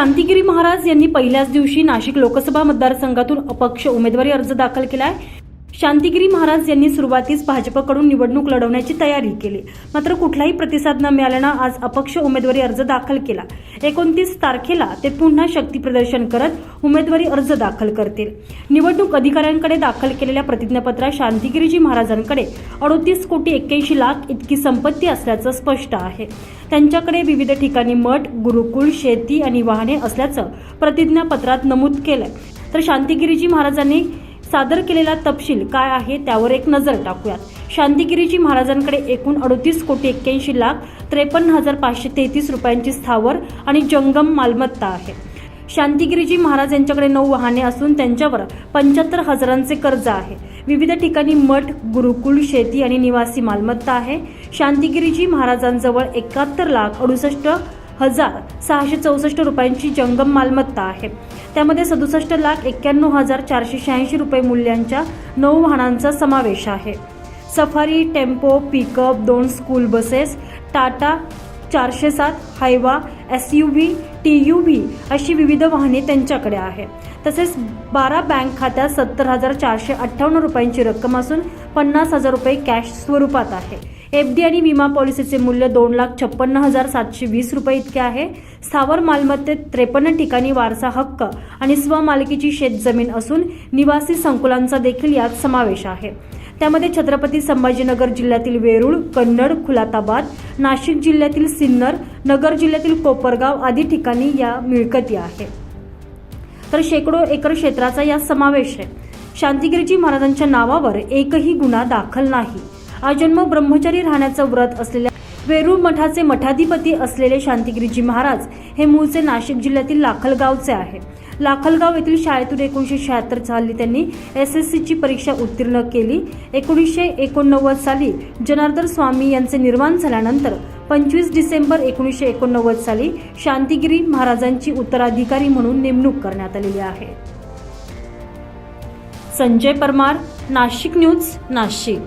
शांतिगिरी महाराज यांनी पहिल्याच दिवशी नाशिक लोकसभा मतदारसंघातून अपक्ष उमेदवारी अर्ज दाखल केला आहे शांतिगिरी महाराज यांनी सुरुवातीस भाजपकडून निवडणूक लढवण्याची तयारी केली. मात्र कुठलाही प्रतिसाद न मिळाल्यानं आज अपक्ष उमेदवारी अर्ज दाखल केला. एकोणतीस तारखेला ते पुन्हा शक्ती प्रदर्शन करत उमेदवारी अर्ज दाखल करतील. निवडणूक अधिकाऱ्यांकडे दाखल केलेल्या प्रतिज्ञापत्रात शांतिगिरीजी महाराजांकडे अडोतीस कोटी एक्क्याऐंशी लाख इतकी संपत्ती असल्याचं स्पष्ट आहे. त्यांच्याकडे विविध ठिकाणी मठ गुरुकुल शेती आणि वाहने असल्याचं प्रतिज्ञापत्रात नमूद केलंय. तर शांतिगिरीजी महाराजांनी सादर केलेला तपशील काय आहे त्यावर एक नजर टाकूयात. शांतिगिरीजी महाराजांकडे एकूण अडतीस कोटी एक्क्याऐंशी लाख त्रेपन्न हजार पाचशे तेहतीस रुपयांची स्थावर आणि जंगम मालमत्ता आहे. शांतिगिरीजी महाराज यांच्याकडे नऊ वाहने असून त्यांच्यावर पंच्याहत्तर हजारांचे कर्ज आहे. विविध ठिकाणी मठ गुरुकुल शेती आणि निवासी मालमत्ता आहे. शांतिगिरीजी महाराजांजवळ एकाहत्तर लाख अडुसष्ट हजार सहाशे चौसष्ट रुपयांची जंगम मालमत्ता आहे. त्यामध्ये सदुसष्ट लाख एक्क्याण्णव हजार चारशे शहाऐंशी रुपये मूल्यांच्या नऊ वाहनांचा समावेश आहे. सफारी टेम्पो पिकअप दोन स्कूल बसेस टाटा चारशे सात Hyva S U V T U V अशी विविध वाहने त्यांच्याकडे आहे. तसेच बारा बँक खात्यात सत्तर हजार चारशे अठ्ठावन्न रुपयांची रक्कम असून पन्नास हजार रुपये कॅश स्वरूपात आहे. एफ डी आणि विमा पॉलिसीचे मूल्य दोन लाख छप्पन्न हजार सातशे वीस रुपये इतके आहे. स्थावर मालमत्तेत त्रेपन्न ठिकाणी वारसा हक्क आणि स्वमालकीची शेतजमीन असून निवासी संकुलांचा देखील यात समावेश आहे. त्यामध्ये छत्रपती संभाजीनगर जिल्ह्यातील वेरूळ कन्नड खुलाताबाद नाशिक जिल्ह्यातील सिन्नर नगर जिल्ह्यातील कोपरगाव आदी ठिकाणी या मिळकती आहे. तर शेकडो एकर क्षेत्राचा यात समावेश आहे. शांतिगिरीजी महाराजांच्या नावावर एकही गुन्हा दाखल नाही. आजन्म ब्रह्मचारी राहण्याचं व्रत असलेल्या वेरूळ मठाचे मठाधिपती असलेले शांतिगिरीजी महाराज हे मूळचे नाशिक जिल्ह्यातील लाखलगावचे आहे. लाखलगाव येथील शाळेतून एकोणीसशे शहात्तर साली त्यांनी एस एस सीची परीक्षा उत्तीर्ण केली. एकोणीसशे एकोणनव्वद साली जनार्दन स्वामी यांचे निर्माण झाल्यानंतर पंचवीस डिसेंबर एकोणीसशे एकोणनव्वद साली शांतिगिरी महाराजांची उत्तराधिकारी म्हणून नेमणूक करण्यात आलेली आहे. संजय परमार नाशिक न्यूज नाशिक.